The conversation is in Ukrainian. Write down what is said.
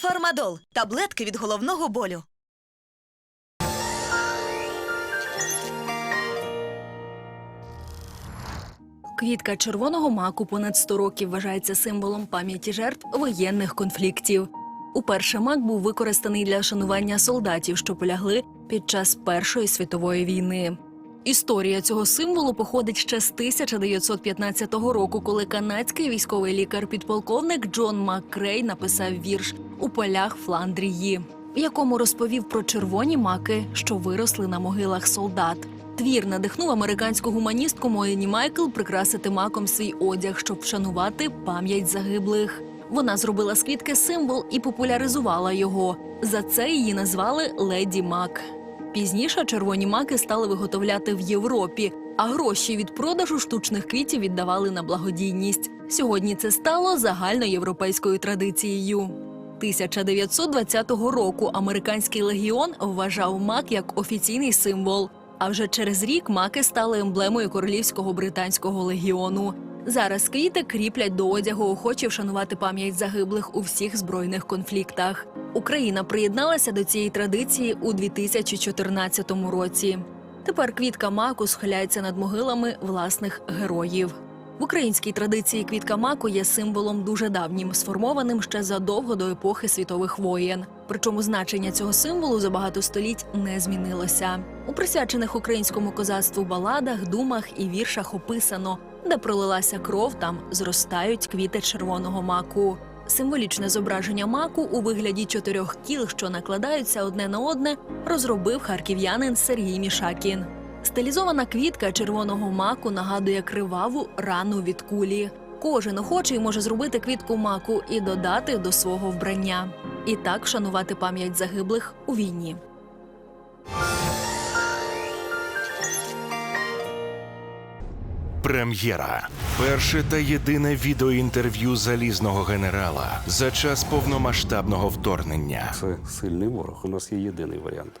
Фармадол таблетки від головного болю. Квітка червоного маку понад 100 років вважається символом пам'яті жертв воєнних конфліктів. Уперше мак був використаний для шанування солдатів, що полягли під час Першої світової війни. Історія цього символу походить ще з 1915 року, коли канадський військовий лікар-підполковник Джон Маккрей написав вірш у полях Фландрії, в якому розповів про червоні маки, що виросли на могилах солдат. Твір надихнув американську гуманістку Моєні Майкл прикрасити маком свій одяг, щоб вшанувати пам'ять загиблих. Вона зробила з квітки символ і популяризувала його. За це її назвали Леді Мак. Пізніше червоні маки стали виготовляти в Європі, а гроші від продажу штучних квітів віддавали на благодійність. Сьогодні це стало загальноєвропейською традицією. 1920 року американський легіон вважав мак як офіційний символ. А вже через рік маки стали емблемою королівського британського легіону. Зараз квіти кріплять до одягу охочі вшанувати пам'ять загиблих у всіх збройних конфліктах. Україна приєдналася до цієї традиції у 2014 році. Тепер квітка маку схиляється над могилами власних героїв. В українській традиції квітка маку є символом дуже давнім, сформованим ще задовго до епохи світових воєн. Причому значення цього символу за багато століть не змінилося. У присвячених українському козацтву баладах, думах і віршах описано, де пролилася кров, там зростають квіти червоного маку. Символічне зображення маку у вигляді чотирьох кіл, що накладаються одне на одне, розробив харків'янин Сергій Мішакін. Стилізована квітка червоного маку нагадує криваву рану від кулі. Кожен охочий може зробити квітку маку і додати до свого вбрання. І так вшанувати пам'ять загиблих у війні. Прем'єра. Перше та єдине відеоінтерв'ю залізного генерала за час повномасштабного вторгнення. Це сильний ворог. У нас є єдиний варіант,